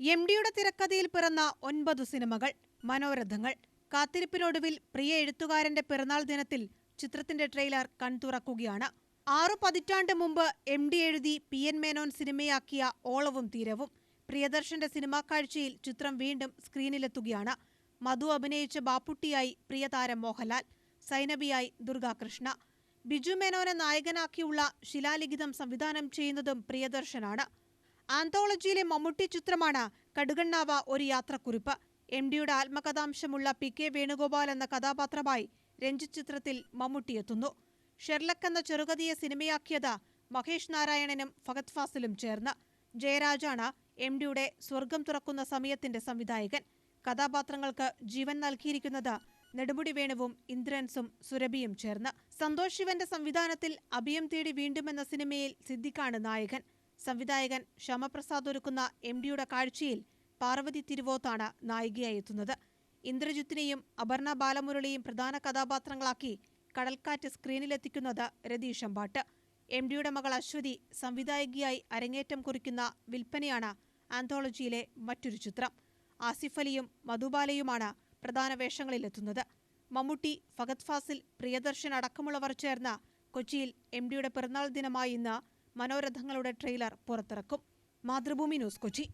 M ഡിയുടെ തിരക്കഥയിൽ പിറന്ന ഒൻപത് സിനിമകൾ മനോരഥങ്ങൾ. കാത്തിരിപ്പിനൊടുവിൽ പ്രിയ എഴുത്തുകാരന്റെ പിറന്നാൾ ദിനത്തിൽ ചിത്രത്തിന്റെ ട്രെയിലർ കൺതുറക്കുകയാണ്. ആറു പതിറ്റാണ്ട് മുമ്പ് എം ഡി എഴുതി പി എൻ മേനോൻ സിനിമയാക്കിയ ഓളവും തീരവും. പ്രിയദർശന്റെ സിനിമാ കാഴ്ചയിൽ ചിത്രം വീണ്ടും സ്ക്രീനിലെത്തുകയാണ്. മധു അഭിനയിച്ച ബാപ്പുട്ടിയായി പ്രിയതാരം മോഹൻലാൽ സൈനബിയായി ദുർഗാകൃഷ്ണ. ബിജു മേനോനെ നായകനാക്കിയുള്ള ശിലാലിഖിതം സംവിധാനം ചെയ്യുന്നതും പ്രിയദർശനാണ്. ആന്തോളജിയിലെ മമ്മൂട്ടി ചിത്രമാണ് കടുകണ്ണാവ ഒരു യാത്രക്കുറിപ്പ്. എം ഡിയുടെ ആത്മകഥാംശമുള്ള പി കെ വേണുഗോപാൽ എന്ന കഥാപാത്രമായി രഞ്ജിത്ത് ചിത്രത്തിൽ മമ്മൂട്ടി എത്തുന്നു. ഷെർലക് എന്ന ചെറുകഥയെ സിനിമയാക്കിയത് മഹേഷ് നാരായണനും ഫഹദ് ഫാസിലും ചേർന്ന്. ജയരാജാണ് എം ഡിയുടെ സ്വർഗം തുറക്കുന്ന സമയത്തിന്റെ സംവിധായകൻ. കഥാപാത്രങ്ങൾക്ക് ജീവൻ നൽകിയിരിക്കുന്നത് നെടുമുടി വേണുവും ഇന്ദ്രൻസും സുരഭിയും ചേർന്ന്. സന്തോഷ് ശിവന്റെ സംവിധാനത്തിൽ അഭയം തേടി വീണ്ടും എന്ന സിനിമയിൽ സിദ്ദിഖാണ് നായകൻ. സംവിധായകൻ ശ്യാമപ്രസാദ് ഒരുക്കുന്ന എം ഡിയുടെ കാഴ്ചയിൽ പാർവതി തിരുവോത്താണ് നായികയായി എത്തുന്നത്. ഇന്ദ്രജിത്തിനെയും അപർണ ബാലമുരളിയും പ്രധാന കഥാപാത്രങ്ങളാക്കി കടൽക്കാറ്റ് സ്ക്രീനിലെത്തിക്കുന്നത് രതീഷ് അമ്പാട്ട്. എം ഡിയുടെ മകൾ അശ്വതി സംവിധായകയായി അരങ്ങേറ്റം കുറിക്കുന്ന വിൽപ്പനയാണ് ആന്തോളജിയിലെ മറ്റൊരു ചിത്രം. ആസിഫ് അലിയും മധുബാലയുമാണ് പ്രധാന വേഷങ്ങളിലെത്തുന്നത്. മമ്മൂട്ടി ഫഗത് ഫാസിൽ പ്രിയദർശൻ അടക്കമുള്ളവർ ചേർന്ന കൊച്ചിയിൽ എം ഡിയുടെ പിറന്നാൾ ദിനമായി ഇന്ന് മനോരഥങ്ങളുടെ ട്രെയിലർ പുറത്തിറക്കും. മാതൃഭൂമി ന്യൂസ് കൊച്ചി.